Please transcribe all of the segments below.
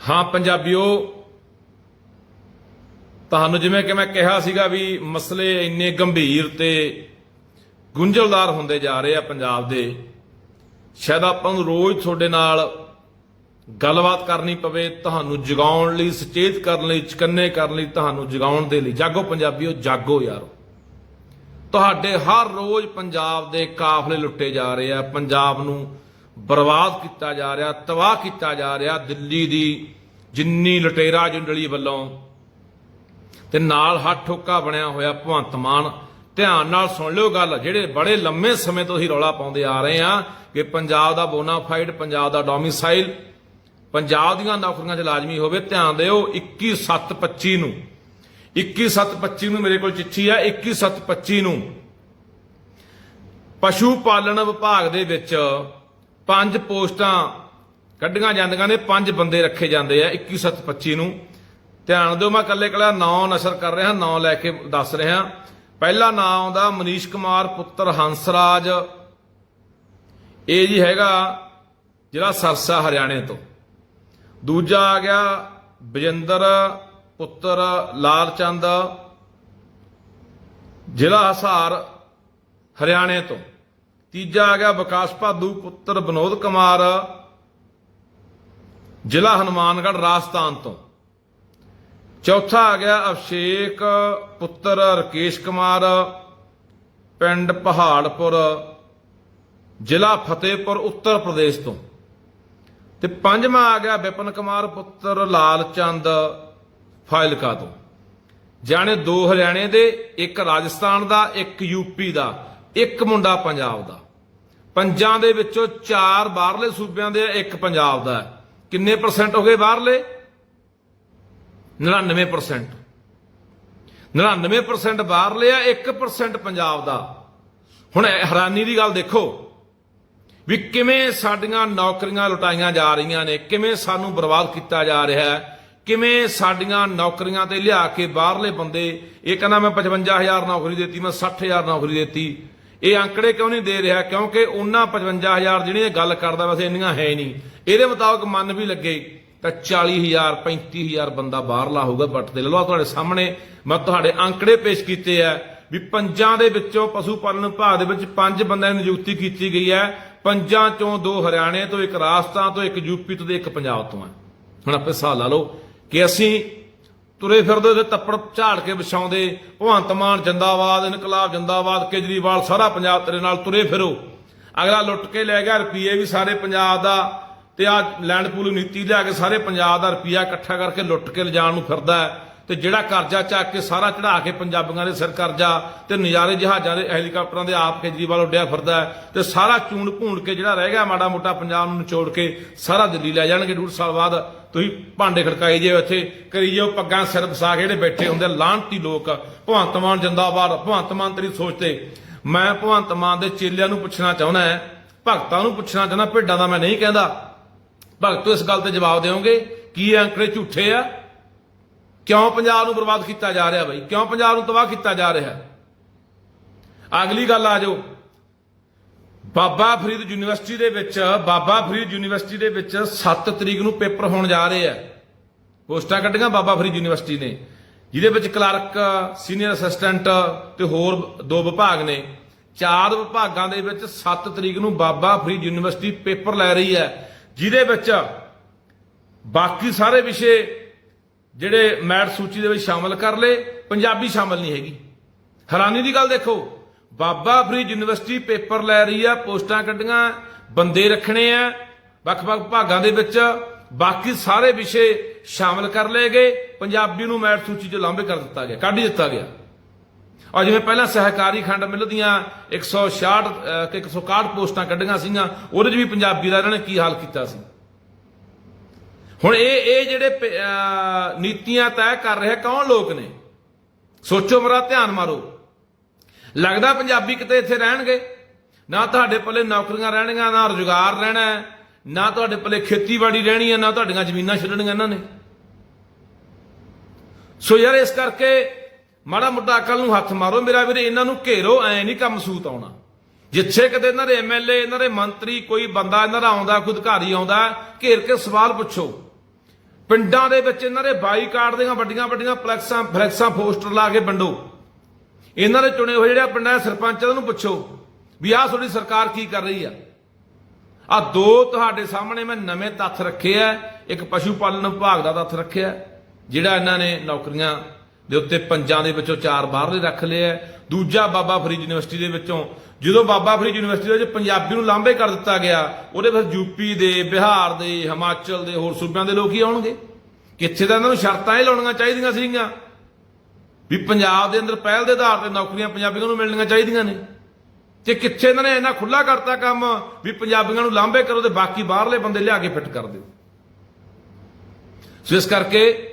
ਹਾਂ ਪੰਜਾਬੀਓ, ਤੁਹਾਨੂੰ ਜਿਵੇਂ ਕਿ ਮੈਂ ਕਿਹਾ ਸੀਗਾ ਵੀ ਮਸਲੇ ਇੰਨੇ ਗੰਭੀਰ ਤੇ ਗੁੰਝਲਦਾਰ ਹੁੰਦੇ ਜਾ ਰਹੇ ਆ ਪੰਜਾਬ ਦੇ, ਸ਼ਾਇਦ ਆਪਾਂ ਨੂੰ ਰੋਜ਼ ਤੁਹਾਡੇ ਨਾਲ ਗੱਲਬਾਤ ਕਰਨੀ ਪਵੇ, ਤੁਹਾਨੂੰ ਜਗਾਉਣ ਲਈ, ਸੁਚੇਤ ਕਰਨ ਲਈ, ਚਕੰਨੇ ਕਰਨ ਲਈ, ਤੁਹਾਨੂੰ ਜਗਾਉਣ ਦੇ ਲਈ। ਜਾਗੋ ਪੰਜਾਬੀਓ, ਜਾਗੋ ਯਾਰੋ। ਤੁਹਾਡੇ ਹਰ ਰੋਜ਼ ਪੰਜਾਬ ਦੇ ਕਾਫਲੇ ਲੁੱਟੇ ਜਾ ਰਹੇ ਆ, ਪੰਜਾਬ ਨੂੰ ਬਰਬਾਦ ਕੀਤਾ ਜਾ ਰਿਹਾ, ਤਬਾਹ ਕੀਤਾ ਜਾ ਰਿਹਾ ਦਿੱਲੀ ਦੀ ਜਿੰਨੀ ਲਟੇਰਾ ਜੁੰਡਲੀ ਵੱਲੋਂ। ਤੇ ਨਾਲ ਹੱਥ ਠੋਕਾ ਬਣਿਆ ਹੋਇਆ ਭਗਵੰਤ ਮਾਨ। ਧਿਆਨ ਨਾਲ ਸੁਣ ਲਿਓ ਗੱਲ, ਜਿਹੜੇ ਬੜੇ ਲੰਮੇ ਸਮੇਂ ਤੋਂ ਹੀ ਰੌਲਾ ਪਾਉਂਦੇ ਆ ਰਹੇ ਆ ਕਿ ਪੰਜਾਬ ਦਾ ਬੋਨਾਫਾਈਡ, ਪੰਜਾਬ ਦਾ ਡੋਮਿਸਾਈਲ, ਪੰਜਾਬ ਦੀਆਂ ਨੌਕਰੀਆਂ 'ਚ ਲਾਜ਼ਮੀ ਹੋਵੇ, ਧਿਆਨ ਦਿਓ 21725 ਨੂੰ। 21725 ਨੂੰ ਮੇਰੇ ਕੋਲ ਚਿੱਠੀ ਆ 21725 ਨੂੰ। ਪਸ਼ੂ ਪਾਲਣ ਵਿਭਾਗ ਦੇ ਵਿੱਚ ਪੰਜ ਪੋਸਟਾਂ ਕੱਢੀਆਂ ਜਾਂਦੀਆਂ ਨੇ, ਪੰਜ ਬੰਦੇ ਰੱਖੇ ਜਾਂਦੇ ਆ 21725 ਨੂੰ। ਧਿਆਨ ਦਿਓ, ਮੈਂ ਕੱਲੇ ਕੱਲਾ ਨਾਂ ਨਸ਼ਰ ਕਰ ਰਿਹਾ, ਨਾਂ ਲੈ ਕੇ ਦੱਸ ਰਿਹਾ। ਪਹਿਲਾ ਨਾਂ ਆਉਂਦਾ ਮਨੀਸ਼ ਕੁਮਾਰ ਪੁੱਤਰ ਹੰਸਰਾਜ। ਇਹ ਜੀ ਹੈਗਾ ਜਿਹੜਾ ਸਰਸਾ, ਹਰਿਆਣੇ ਤੋਂ। ਦੂਜਾ ਆ ਗਿਆ ਬਜਿੰਦਰ ਪੁੱਤਰ ਲਾਲ ਚੰਦ, ਜ਼ਿਲ੍ਹਾ ਹਸਾਰ, ਹਰਿਆਣੇ ਤੋਂ। ਤੀਜਾ ਆ ਗਿਆ ਵਿਕਾਸ ਭਾਦੂ, ਪੁੱਤਰ ਵਿਨੋਦ ਕੁਮਾਰ, ਜ਼ਿਲ੍ਹਾ ਹਨੂਮਾਨਗੜ੍ਹ ਰਾਜਸਥਾਨ ਤੋਂ। ਚੌਥਾ ਆ ਗਿਆ ਅਭਿਸ਼ੇਕ, ਪੁੱਤਰ ਰਕੇਸ਼ ਕੁਮਾਰ, ਪਿੰਡ ਪਹਾੜਪੁਰ, ਜ਼ਿਲ੍ਹਾ ਫਤਿਹਪੁਰ, ਉੱਤਰ ਪ੍ਰਦੇਸ਼ ਤੋਂ। ਤੇ ਪੰਜਵਾਂ ਆ ਗਿਆ ਵਿਪਨ ਕੁਮਾਰ, ਪੁੱਤਰ ਲਾਲ ਚੰਦ ਫਾਇਲਕਾ ਤੋਂ। ਜਾਣੇ ਦੋ ਹਰਿਆਣੇ ਦੇ, ਇੱਕ ਰਾਜਸਥਾਨ ਦਾ, ਇੱਕ ਯੂਪੀ ਦਾ। ਇੱਕ ਮੁੰਡਾ ਪੰਜਾਬ ਦਾ। ਪੰਜਾਂ ਦੇ ਵਿੱਚੋਂ ਚਾਰ ਬਾਹਰਲੇ ਸੂਬਿਆਂ ਦੇ ਇੱਕ ਪੰਜਾਬ ਦਾ। ਕਿੰਨੇ ਪਰਸੈਂਟ ਹੋ ਗਏ ਬਾਹਰਲੇ? 99% 99% ਬਾਹਰਲੇ ਆ 1% ਪੰਜਾਬ ਦਾ। ਹੁਣ ਹੈਰਾਨੀ ਦੀ ਗੱਲ ਦੇਖੋ ਵੀ ਕਿਵੇਂ ਸਾਡੀਆਂ ਨੌਕਰੀਆਂ ਲੁਟਾਈਆਂ ਜਾ ਰਹੀਆਂ ਨੇ, ਕਿਵੇਂ ਸਾਨੂੰ ਬਰਬਾਦ ਕੀਤਾ ਜਾ ਰਿਹਾ ਹੈ, ਕਿਵੇਂ ਸਾਡੀਆਂ ਨੌਕਰੀਆਂ ਤੇ ਲਿਆ ਕੇ ਬਾਹਰਲੇ ਬੰਦੇ, ਇਹ ਕਹਿੰਦਾ ਮੈਂ 55000 ਨੌਕਰੀ ਦਿੱਤੀ, ਮੈਂ 60000 ਨੌਕਰੀ ਦਿੱਤੀ। ਇਹ ਅੰਕੜੇ ਕਿਉਂ ਨਹੀਂ ਦੇ ਰਿਹਾ? ਕਿਉਂਕਿ ਉਹਨਾਂ 55000 ਜਿਹੜੀਆਂ ਇਹ ਗੱਲ ਕਰਦਾ ਵੈਸੇ ਇੰਨੀਆਂ ਹੈ ਨਹੀਂ। ਇਹਦੇ ਮੁਤਾਬਕ ਮੰਨ ਵੀ ਲੱਗੇ ਤਾਂ 40000 35000 ਬੰਦਾ ਬਾਹਰਲਾ ਹੋਊਗਾ ਬੱਟ ਦੇ ਲੈ ਲਓ ਤੁਹਾਡੇ ਸਾਹਮਣੇ ਮੈਂ ਤੁਹਾਡੇ ਅੰਕੜੇ ਪੇਸ਼ ਕੀਤੇ ਆ ਵੀ ਪੰਜਾਂ ਦੇ ਵਿੱਚੋਂ ਪਸ਼ੂ ਪਾਲਣ ਵਿਭਾਗ ਦੇ ਵਿੱਚ ਪੰਜ ਬੰਦਿਆਂ ਦੀ ਨਿਯੁਕਤੀ ਕੀਤੀ ਗਈ ਹੈ। ਪੰਜਾਂ ਚੋਂ ਦੋ ਹਰਿਆਣੇ ਤੋਂ, ਇੱਕ ਰਾਜਸਥਾਨ ਤੋਂ, ਇੱਕ ਯੂਪੀ ਤੋਂ ਤੇ ਇੱਕ ਪੰਜਾਬ ਤੋਂ ਹੈ। ਹੁਣ ਆਪੇ ਹਿਸਾਬ ਲਾ ਲਓ ਕਿ ਅਸੀਂ ਤੁਰੇ ਫਿਰਦੇ ਉਹਦੇ ਤੱਪੜ ਝਾੜ ਕੇ ਵਿਛਾਉਂਦੇ ਭਗਵੰਤ ਮਾਨ ਜਿੰਦਾਬਾਦ, ਇਨਕਲਾਬ ਜਿੰਦਾਬਾਦ, ਕੇਜਰੀਵਾਲ ਸਾਰਾ ਪੰਜਾਬ ਤੇਰੇ ਨਾਲ ਤੁਰੇ ਫਿਰੋ। ਅਗਲਾ ਲੁੱਟ ਕੇ ਲੈ ਗਿਆ ਰੁਪਈਏ ਵੀ ਸਾਰੇ ਪੰਜਾਬ ਦਾ ਤੇ ਆ ਲੈਂਡ ਪੂਲ ਨੀਤੀ ਲਿਆ ਕੇ ਸਾਰੇ ਪੰਜਾਬ ਦਾ ਰੁਪਈਆ ਇਕੱਠਾ ਕਰਕੇ ਲੁੱਟ ਕੇ ਲਿਜਾਣ ਨੂੰ ਫਿਰਦਾ ਹੈ। ਤੇ ਜਿਹੜਾ ਕਰਜ਼ਾ ਚੱਕ ਕੇ ਸਾਰਾ ਚੜਾ ਕੇ ਪੰਜਾਬੀਆਂ ਦੇ ਸਿਰ ਕਰਜ਼ਾ ਤੇ ਨਜ਼ਾਰੇ ਜਹਾਜ਼ਾਂ ਦੇ ਹੈਲੀਕਾਪਟਰਾਂ ਦੇ ਆਪ ਕੇਜਰੀਵਾਲ ਉੱਡਿਆ ਫਿਰਦਾ ਹੈ ਤੇ ਸਾਰਾ ਚੂਣ ਭੂਣ ਕੇ ਜਿਹੜਾ ਰਹਿ ਗਿਆ ਮਾੜਾ ਮੋਟਾ ਪੰਜਾਬ ਨੂੰ ਨਿਚੋੜ ਕੇ ਸਾਰਾ ਦਿੱਲੀ ਲੈ ਜਾਣਗੇ। ਡੂਢ ਸਾਲ ਬਾਅਦ ਤੁਸੀਂ ਭਾਂਡੇ ਖੜਕਾਈ ਜੇ ਇੱਥੇ ਕਰੀ ਜਾਓ ਪੱਗਾਂ ਸਿਰ ਵਸਾ ਕੇ ਜਿਹੜੇ ਬੈਠੇ ਹੁੰਦੇ ਲਾਂਤੀ ਲੋਕ ਭਗਵੰਤ ਮਾਨ ਜਿੰਦਾਬਾਦ ਭਗਵੰਤ ਮਾਨ ਤੇਰੀ ਸੋਚਦੇ ਮੈਂ ਭਗਵੰਤ ਮਾਨ ਦੇ ਚੇਲਿਆਂ ਨੂੰ ਪੁੱਛਣਾ ਚਾਹੁੰਦਾ ਹੈ, ਭਗਤਾਂ ਨੂੰ ਪੁੱਛਣਾ ਚਾਹੁੰਦਾ, ਭੇਡਾਂ ਦਾ ਮੈਂ ਨਹੀਂ ਕਹਿੰਦਾ। ਭਗਤੋ ਇਸ ਗੱਲ ਤੇ ਜਵਾਬ ਦਿਓਗੇ ਕੀ ਅੰਕੜੇ ਝੂਠੇ ਆ? ਕਿਉਂ ਪੰਜਾਬ ਨੂੰ ਬਰਬਾਦ ਕੀਤਾ ਜਾ ਰਿਹਾ ਬਈ? ਕਿਉਂ ਪੰਜਾਬ ਨੂੰ ਤਬਾਹ ਕੀਤਾ ਜਾ ਰਿਹਾ? ਅਗਲੀ ਗੱਲ ਆ ਜਾਓ। ਬਾਬਾ ਫਰੀਦ ਯੂਨੀਵਰਸਿਟੀ ਦੇ ਵਿੱਚ, ਬਾਬਾ ਫਰੀਦ ਯੂਨੀਵਰਸਿਟੀ ਦੇ ਵਿੱਚ 7 ਤਰੀਕ ਨੂੰ ਪੇਪਰ ਹੋਣ ਜਾ ਰਹੇ ਆ। ਪੋਸਟਾਂ ਕੱਢੀਆਂ ਬਾਬਾ ਫਰੀਦ ਯੂਨੀਵਰਸਿਟੀ ਨੇ। ਜਿਹਦੇ ਵਿੱਚ ਕਲਰਕ, ਸੀਨੀਅਰ ਅਸਿਸਟੈਂਟ ਤੇ ਹੋਰ ਦੋ ਵਿਭਾਗ ਨੇ। ਚਾਰ ਵਿਭਾਗਾਂ ਦੇ ਵਿੱਚ 7 ਤਰੀਕ ਨੂੰ ਬਾਬਾ ਫਰੀਦ ਯੂਨੀਵਰਸਿਟੀ ਪੇਪਰ ਲੈ ਰਹੀ ਹੈ। ਜਿਹਦੇ ਵਿੱਚ ਬਾਕੀ ਸਾਰੇ ਵਿਸ਼ੇ ਜਿਹੜੇ ਮੈਟ ਸੂਚੀ ਦੇ ਵਿੱਚ ਸ਼ਾਮਲ ਕਰ ਲਏ ਪੰਜਾਬੀ ਸ਼ਾਮਲ ਨਹੀਂ ਹੈਗੀ। ਹੈਰਾਨੀ ਦੀ ਗੱਲ ਦੇਖੋ ਬਾਬਾ ਫਰੀਦ ਯੂਨੀਵਰਸਿਟੀ ਪੇਪਰ ਲੈ ਰਹੀ ਆ ਪੋਸਟਾਂ ਕੱਢੀਆਂ ਬੰਦੇ ਰੱਖਣੇ ਆ ਵੱਖ-ਵੱਖ ਭਾਗਾਂ ਦੇ ਵਿੱਚ ਬਾਕੀ ਸਾਰੇ ਵਿਸ਼ੇ ਸ਼ਾਮਲ ਕਰ ਲਏ ਗਏ ਪੰਜਾਬੀ ਨੂੰ ਮੈਟ ਸੂਚੀ 'ਚ ਲਾਂਭੇ ਕਰ ਦਿੱਤਾ ਗਿਆ ਕੱਢ ਦਿੱਤਾ ਗਿਆ। ਔਰ ਜਿਵੇਂ ਪਹਿਲਾਂ ਸਹਿਕਾਰੀ ਖੰਡ ਮਿਲ ਦੀਆਂ 166 ਅਹ, ਕਿ 161 ਪੋਸਟਾਂ ਕੱਢੀਆਂ ਸੀਗੀਆਂ ਉਹਦੇ 'ਚ ਵੀ ਪੰਜਾਬੀ ਦਾ ਇਹਨਾਂ ਨੇ ਕੀ ਹਾਲ ਕੀਤਾ ਸੀ? ਹੁਣ ਇਹ ਇਹ ਜਿਹੜੇ ਨੀਤੀਆਂ ਤੈਅ ਕਰ ਰਹੇ ਕੌਣ ਲੋਕ ਨੇ? ਸੋਚੋ ਮਰਾ ਧਿਆਨ ਮਾਰੋ। ਲੱਗਦਾ ਪੰਜਾਬੀ ਕਿਤੇ ਇੱਥੇ ਰਹਿਣਗੇ? ਨਾ ਤੁਹਾਡੇ ਪੱਲੇ ਨੌਕਰੀਆਂ ਰਹਿਣਗੀਆਂ, ਨਾ ਰੁਜ਼ਗਾਰ ਰਹਿਣਾ ਨਾ ਤੁਹਾਡੇ ਪੱਲੇ ਖੇਤੀਬਾੜੀ ਰਹਿਣੀ ਹੈ, ਨਾ ਤੁਹਾਡੀਆਂ ਜ਼ਮੀਨਾਂ ਛੱਡਣੀਆਂ ਇਹਨਾਂ ਨੇ। ਸੋ ਯਾਰ ਇਸ ਕਰਕੇ ਮਾੜਾ ਮੋਟਾ ਅਕਲ ਨੂੰ ਹੱਥ ਮਾਰੋ। ਮੇਰਾ ਵੀਰੇ, ਇਹਨਾਂ ਨੂੰ ਘੇਰੋ, ਐ ਨਹੀਂ ਕੰਮ ਸੂਤ ਆਉਣਾ। ਜਿੱਥੇ ਕਿਤੇ ਇਹਨਾਂ ਦੇ ਐਮਐਲਏ ਇਹਨਾਂ ਦੇ ਮੰਤਰੀ ਕੋਈ ਬੰਦਾ, ਇਹਨਾਂ ਦਾ ਆਉਂਦਾ ਕੋਈ ਅਧਿਕਾਰੀ ਆਉਂਦਾ, ਘੇਰ ਕੇ ਸਵਾਲ ਪੁੱਛੋ। ਪਿੰਡਾਂ ਦੇ ਵਿੱਚ ਇਹਨਾਂ ਦੇ ਬਾਈਕਾਟ ਦੀਆਂ ਵੱਡੀਆਂ ਵੱਡੀਆਂ ਫਲੈਕਸਾਂ ਫਲੈਕਸਾਂ ਪੋਸਟਰ ਲਾ ਕੇ ਵੰਡੋ। ਇਹਨਾਂ ਦੇ ਚੁਣੇ ਹੋਏ ਜਿਹੜੇ ਪਿੰਡਾਂ ਦੇ ਸਰਪੰਚਾਂ ਨੂੰ ਪੁੱਛੋ ਵੀ ਆਹ ਤੁਹਾਡੀ ਸਰਕਾਰ ਕੀ ਕਰ ਰਹੀ ਆ? ਆ ਦੋ ਤੁਹਾਡੇ ਸਾਹਮਣੇ ਮੈਂ ਨਵੇਂ ਤੱਥ ਰੱਖੇ ਆ, ਇੱਕ ਪਸ਼ੂ ਪਾਲਣ ਵਿਭਾਗ ਦਾ ਤੱਥ ਰੱਖਿਆ, ਜਿਹੜਾ ਇਹਨਾਂ ਨੇ ਨੌਕਰੀਆਂ ਦੇ ਉੱਤੇ ਪੰਜਾਂ ਦੇ ਵਿੱਚੋਂ ਚਾਰ ਬਾਹਰਲੇ ਰੱਖ ਲਏ ਆ। ਦੂਜਾ ਬਾਬਾ ਫਰੀਦ ਯੂਨੀਵਰਸਿਟੀ ਦੇ ਵਿੱਚੋਂ। ਜਦੋਂ ਬਾਬਾ ਫਰੀਦ ਯੂਨੀਵਰਸਿਟੀ ਦੇ ਵਿੱਚ ਪੰਜਾਬੀ ਨੂੰ ਲਾਂਭੇ ਕਰ ਦਿੱਤਾ ਗਿਆ, ਉਹਦੇ ਫਿਰ ਯੂਪੀ ਦੇ, ਬਿਹਾਰ ਦੇ, ਹਿਮਾਚਲ ਦੇ, ਹੋਰ ਸੂਬਿਆਂ ਦੇ ਲੋਕ ਹੀ ਆਉਣਗੇ। ਕਿੱਥੇ ਤਾਂ ਇਹਨਾਂ ਨੂੰ ਸ਼ਰਤਾਂ ਹੀ ਲਾਉਣੀਆਂ ਚਾਹੀਦੀਆਂ ਸੀਗੀਆਂ। ਵੀ ਪੰਜਾਬ ਦੇ ਅੰਦਰ ਪਹਿਲ ਦੇ ਆਧਾਰ ਤੇ ਨੌਕਰੀਆਂ ਪੰਜਾਬੀਆਂ ਨੂੰ ਮਿਲਣੀਆਂ ਚਾਹੀਦੀਆਂ ਨੇ। ਤੇ ਕਿੱਥੇ ਇਹਨਾਂ ਨੇ ਇੰਨਾ ਖੁੱਲਾ ਕਰਤਾ ਕੰਮ ਵੀ ਪੰਜਾਬੀਆਂ ਨੂੰ ਲਾਂਭੇ ਕਰੋ ਤੇ ਬਾਕੀ ਬਾਹਰਲੇ ਬੰਦੇ ਲਿਆ ਕੇ ਫਿੱਟ ਕਰ ਦਿਓ। ਸੋ ਇਸ ਕਰਕੇ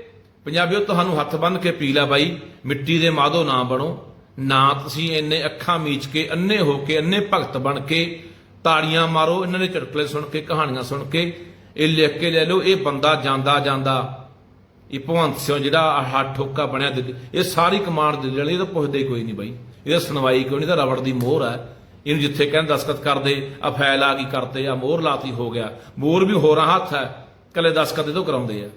ਪੰਜਾਬੀਓ, ਤੁਹਾਨੂੰ ਹੱਥ ਬੰਨ੍ਹ ਕੇ ਪੀ ਲਾ ਬਾਈ, ਮਿੱਟੀ ਦੇ ਮਾਧੋ ਨਾ ਬਣੋ। ਨਾ ਤੁਸੀਂ ਇੰਨੇ ਅੱਖਾਂ ਮੀਚ ਕੇ ਅੰਨੇ ਹੋ ਕੇ ਅੰਨੇ ਭਗਤ ਬਣ ਕੇ, ਤਾੜੀਆਂ ਮਾਰੋ, ਇਹਨਾਂ ਦੇ ਚੁਟਕਲੇ ਸੁਣ ਕੇ, ਕਹਾਣੀਆਂ ਸੁਣ ਕੇ, ਇਹ ਲਿਖ ਕੇ ਲੈ ਲਓ, ਇਹ ਬੰਦਾ ਜਾਂਦਾ ਜਾਂਦਾ। ਇਹ ਭਵੰਤ ਸਿੰਘ ਜਿਹੜਾ ਹੱਥ ਠੋਕਾ ਬਣਿਆ ਦਿੱਲੀ, ਇਹ ਸਾਰੀ ਕਮਾਂਡ ਦਿੱਲੀ ਵਾਲੀ, ਇਹ ਤਾਂ ਪੁੱਛਦੇ ਕੋਈ ਨਹੀਂ ਬਾਈ। ਇਹਦਾ ਸੁਣਵਾਈ ਕਿਉਂ ਨਹੀਂ ਤਾਂ ਰਬੜ ਦੀ ਮੋਹਰ ਹੈ ਇਹਨੂੰ ਜਿੱਥੇ ਕਹਿੰਦੇ ਦਸਖਤ ਕਰਦੇ, ਆ ਫੈਲ ਆ ਗਈ ਕਰਤੇ, ਆ ਮੋਹਰ ਲਾਤੀ ਹੋ ਗਿਆ। ਮੋਹਰ ਵੀ ਹੋਰਾਂ ਹੱਥ ਹੈ ਕੱਲੇ ਦਸਖਤ ਇਹਦੋਂ ਕਰਾਉਂਦੇ ਆ।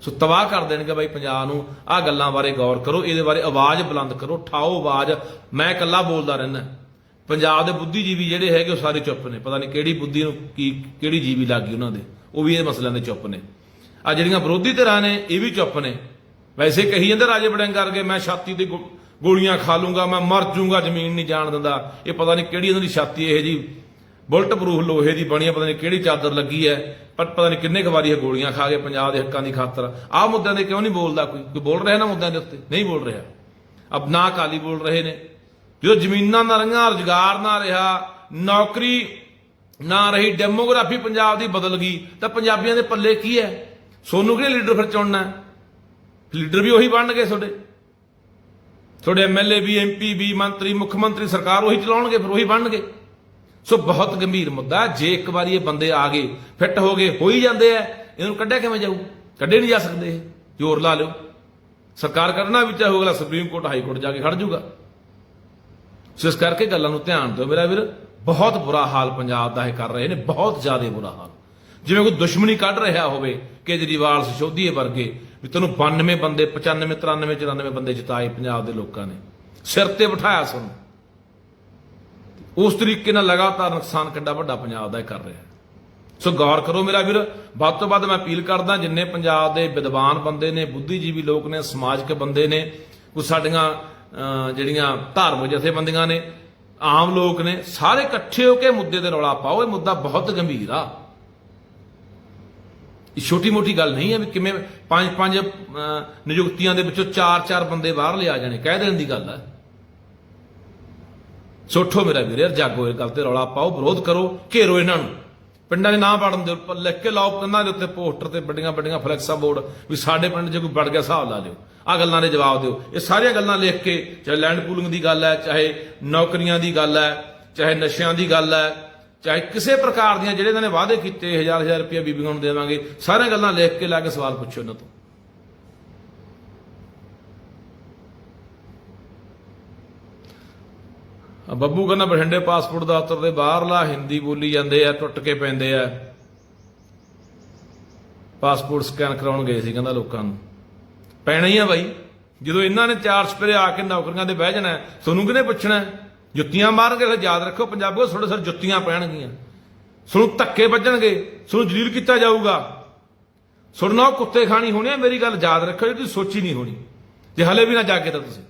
ਸੋ ਤਬਾਹ ਕਰ ਦੇਣਗੇ ਬਾਈ ਪੰਜਾਬ ਨੂੰ। ਆਹ ਗੱਲਾਂ ਬਾਰੇ ਗੌਰ ਕਰੋ, ਇਹਦੇ ਬਾਰੇ ਆਵਾਜ਼ ਬੁਲੰਦ ਕਰੋ, ਠਾਓ ਆਵਾਜ਼। ਮੈਂ ਇਕੱਲਾ ਬੋਲਦਾ ਰਹਿਣਾ ਪੰਜਾਬ ਦੇ ਬੁੱਧੀਜੀਵੀ ਜਿਹੜੇ ਹੈਗੇ ਉਹ ਸਾਰੇ ਚੁੱਪ ਨੇ। ਪਤਾ ਨਹੀਂ ਕਿਹੜੀ ਬੁੱਧੀ ਨੂੰ ਕੀ, ਕਿਹੜੀ ਜੀਵੀ ਲੱਗੀ ਉਹਨਾਂ ਦੇ। ਉਹ ਵੀ ਇਹ ਮਸਲਿਆਂ ਦੇ ਚੁੱਪ ਨੇ। ਆ ਜਿਹੜੀਆਂ ਵਿਰੋਧੀ ਧਿਰਾਂ ਨੇ, ਇਹ ਵੀ ਚੁੱਪ ਨੇ। ਵੈਸੇ ਕਹੀ ਜਾਂਦੇ ਰਾਜੇ ਬੜਿੰਗ ਕਰਕੇ, ਮੈਂ ਛਾਤੀ ਤੇ ਗੋ- ਗੋਲੀਆਂ ਖਾ ਲੂੰਗਾ, ਮੈਂ ਮਰ ਜਾਊਂਗਾ ਜ਼ਮੀਨ ਨਹੀਂ ਜਾਣ ਦਿੰਦਾ। ਇਹ ਪਤਾ ਨਹੀਂ ਕਿਹੜੀ ਇਹਨਾਂ ਦੀ ਛਾਤੀ ਇਹ ਜੀ ਬੁਲਟ ਪ੍ਰੂਫ ਲੋਹੇ ਦੀ ਬਣੀ ਹੈ ਪਤਾ ਨਹੀਂ ਕਿਹੜੀ ਚਾਦਰ ਲੱਗੀ ਹੈ ਪਰ ਪਤਾ ਨਹੀਂ ਕਿੰਨੇ ਕੁ ਵਾਰੀ ਇਹ ਗੋਲੀਆਂ ਖਾ ਗਏ ਪੰਜਾਬ ਦੇ ਹੱਕਾਂ ਦੀ ਖਾਤਰ। ਆਹ ਮੁੱਦਿਆਂ ਦੇ ਕਿਉਂ ਨਹੀਂ ਬੋਲਦਾ ਕੋਈ? ਕੋਈ ਬੋਲ ਰਿਹਾ ਨਾ ਮੁੱਦਿਆਂ ਦੇ ਉੱਤੇ? ਨਹੀਂ ਬੋਲ ਰਿਹਾ। ਅਬ ਨਾ ਕਾਲੀ ਬੋਲ ਰਹੇ ਨੇ। ਜਦੋਂ ਜ਼ਮੀਨਾਂ ਨਾ ਰਹੀਆਂ, ਰੁਜ਼ਗਾਰ ਨਾ ਰਿਹਾ, ਨੌਕਰੀ ਨਾ ਰਹੀ, ਡੈਮੋਗ੍ਰਾਫੀ ਪੰਜਾਬ ਦੀ ਬਦਲ ਗਈ, ਤਾਂ ਪੰਜਾਬੀਆਂ ਦੇ ਪੱਲੇ ਕੀ ਹੈ ਸੋਨੂੰ ਕਿਹੜੇ ਲੀਡਰ ਫਿਰ ਚੁਣਨਾ? ਲੀਡਰ ਵੀ ਉਹੀ ਬਣਨਗੇ ਤੁਹਾਡੇ। ਤੁਹਾਡੇ ਐਮਐਲਏ ਵੀ ਐਮਪੀ ਵੀ ਮੰਤਰੀ, ਮੁੱਖ ਮੰਤਰੀ ਸਰਕਾਰ ਉਹੀ ਚਲਾਉਣਗੇ, ਫਿਰ ਉਹੀ ਬਣਨਗੇ। ਸੋ ਬਹੁਤ ਗੰਭੀਰ ਮੁੱਦਾ ਜੇ ਇੱਕ ਵਾਰੀ ਇਹ ਬੰਦੇ ਆ ਗਏ, ਫਿੱਟ ਹੋ ਗਏ, ਹੋ ਹੀ ਜਾਂਦੇ ਆ, ਇਹਨੂੰ ਕੱਢਿਆ ਕਿਵੇਂ ਜਾਊ? ਕੱਢੇ ਨਹੀਂ ਜਾ ਸਕਦੇ ਇਹ। ਜ਼ੋਰ ਲਾ ਲਿਓ। ਸਰਕਾਰ ਕਰਨਾ ਵੀ ਚਾਹੇ, ਅਗਲਾ ਸੁਪਰੀਮ ਕੋਰਟ, ਹਾਈ ਕੋਰਟ ਜਾ ਕੇ ਖੜ ਜਾਊਗਾ। ਸੋ ਇਸ ਕਰਕੇ ਗੱਲਾਂ ਨੂੰ ਧਿਆਨ ਦਿਓ। ਮੇਰਾ ਵੀਰ, ਬਹੁਤ ਬੁਰਾ ਹਾਲ ਪੰਜਾਬ ਦਾ ਇਹ ਕਰ ਰਹੇ ਨੇ। ਬਹੁਤ ਜ਼ਿਆਦਾ ਬੁਰਾ ਹਾਲ। ਜਿਵੇਂ ਕੋਈ ਦੁਸ਼ਮਣੀ ਕੱਢ ਰਿਹਾ ਹੋਵੇ, ਕੇਜਰੀਵਾਲ ਸਿਸੋਦੀਏ ਵਰਗੇ, ਵੀ ਤੈਨੂੰ 92 ਬੰਦੇ 95 93 94 ਬੰਦੇ ਜਿਤਾਏ ਪੰਜਾਬ ਦੇ ਲੋਕਾਂ ਨੇ। ਸਿਰ ਤੇ ਬਿਠਾਇਆ ਸਾਨੂੰ। ਉਸ ਤਰੀਕੇ ਨਾਲ ਲਗਾਤਾਰ ਨੁਕਸਾਨ ਕਿੰਨਾ ਵੱਡਾ ਪੰਜਾਬ ਦਾ ਇਹ ਕਰ ਰਿਹਾ ਸੋ ਗੌਰ ਕਰੋ ਮੇਰਾ ਵੀਰ ਵੱਧ ਤੋਂ ਵੱਧ ਮੈਂ ਅਪੀਲ ਕਰਦਾ ਜਿੰਨੇ ਪੰਜਾਬ ਦੇ ਵਿਦਵਾਨ ਬੰਦੇ ਨੇ ਬੁੱਧੀਜੀਵੀ ਲੋਕ ਨੇ ਸਮਾਜਿਕ ਬੰਦੇ ਨੇ ਕੁਝ ਸਾਡੀਆਂ ਅਹ, ਜਿਹੜੀਆਂ ਧਾਰਮਿਕ ਜਥੇਬੰਦੀਆਂ ਨੇ ਆਮ ਲੋਕ ਨੇ ਸਾਰੇ ਇਕੱਠੇ ਹੋ ਕੇ ਮੁੱਦੇ ਤੇ ਰੌਲਾ ਪਾਓ ਇਹ ਮੁੱਦਾ ਬਹੁਤ ਗੰਭੀਰ ਆ। ਇਹ ਛੋਟੀ ਮੋਟੀ ਗੱਲ ਨਹੀਂ ਹੈ ਵੀ ਕਿਵੇਂ ਪੰਜ ਪੰਜ ਨਿਯੁਕਤੀਆਂ ਦੇ ਵਿੱਚੋਂ ਚਾਰ ਚਾਰ ਬੰਦੇ ਬਾਹਰ ਲਿਆ ਜਾਣੇ ਕਹਿ ਦੇਣ ਦੀ ਗੱਲ ਹੈ। ਸੋਠੋ ਮੇਰਾ ਵੀਰੇ ਜਾਗੋ ਇਹ ਗੱਲ ਤੇ ਰੌਲਾ ਪਾਓ, ਵਿਰੋਧ ਕਰੋ, ਘੇਰੋ ਇਹਨਾਂ ਨੂੰ। ਪਿੰਡਾਂ ਦੇ ਨਾਂ ਪੜਨ ਦੇ ਉੱਪਰ ਲਿਖ ਕੇ ਲਾਓ, ਕੰਨਾਂ ਦੇ ਉੱਤੇ ਪੋਸਟਰ ਤੇ ਵੱਡੀਆਂ ਵੱਡੀਆਂ ਫਲੈਕਸਾਂ ਬੋਰਡ, ਵੀ ਸਾਡੇ ਪਿੰਡ 'ਚ ਕੋਈ ਵੜ ਗਿਆ ਹਿਸਾਬ ਲਾ ਲਿਓ। ਆ ਗੱਲਾਂ ਦੇ ਜਵਾਬ ਦਿਓ। ਇਹ ਸਾਰੀਆਂ ਗੱਲਾਂ ਲਿਖ ਕੇ, ਚਾਹੇ ਲੈਂਡ ਪੂਲਿੰਗ ਦੀ ਗੱਲ ਹੈ, ਚਾਹੇ ਨੌਕਰੀਆਂ ਦੀ ਗੱਲ ਹੈ, ਚਾਹੇ ਨਸ਼ਿਆਂ ਦੀ ਗੱਲ ਹੈ, ਚਾਹੇ ਕਿਸੇ ਪ੍ਰਕਾਰ ਦੀਆਂ ਜਿਹੜੇ ਇਹਨਾਂ ਨੇ ਵਾਅਦੇ ਕੀਤੇ, ਹਜ਼ਾਰ ਹਜ਼ਾਰ ਰੁਪਏ ਬੀਬੀਆਂ ਨੂੰ ਦੇਵਾਂਗੇ, ਸਾਰੀਆਂ ਗੱਲਾਂ ਲਿਖ ਕੇ ਲਾ ਕੇ ਸਵਾਲ ਪੁੱਛੋ ਇਹਨਾਂ ਤੋਂ। ਬੱਬੂ ਕਹਿੰਦਾ ਬਠਿੰਡੇ ਪਾਸਪੋਰਟ ਦਫ਼ਤਰ ਦੇ ਬਾਹਰਲਾ ਹਿੰਦੀ ਬੋਲੀ ਜਾਂਦੇ ਆ, ਟੁੱਟ ਕੇ ਪੈਂਦੇ ਆ। ਪਾਸਪੋਰਟ ਸਕੈਨ ਕਰਾਉਣ ਗਏ ਸੀ ਕਹਿੰਦਾ ਲੋਕਾਂ ਨੂੰ। ਪੈਣਾ ਹੀ ਆ ਬਾਈ। ਜਦੋਂ ਇਹਨਾਂ ਨੇ ਚਾਰ ਸਪਰੇ ਆ ਕੇ ਨੌਕਰੀਆਂ ਦੇ ਬਹਿ ਜਾਣਾ, ਤੁਹਾਨੂੰ ਕਿਹਨੇ ਪੁੱਛਣਾ? ਜੁੱਤੀਆਂ ਮਾਰਨਗੇ ਫਿਰ ਯਾਦ ਰੱਖੋ ਪੰਜਾਬੀਓ ਤੁਹਾਡੇ ਸਿਰ ਜੁੱਤੀਆਂ ਪੈਣਗੀਆਂ। ਤੁਹਾਨੂੰ ਧੱਕੇ ਵੱਜਣਗੇ ਤੁਹਾਨੂੰ ਜਲੀਲ ਕੀਤਾ ਜਾਊਗਾ। ਸੁਣਨਾ ਕੁੱਤੇ ਖਾਣੀ ਹੋਣੀ ਹੈ ਮੇਰੀ ਗੱਲ ਯਾਦ ਰੱਖੋ ਜੇ ਤੁਸੀਂ ਸੋਚੀ ਨਹੀਂ ਹੋਣੀ। ਜੇ ਹਲੇ ਵੀ ਨਾ ਜਾਗੇ ਤਾਂ ਤੁਸੀਂ।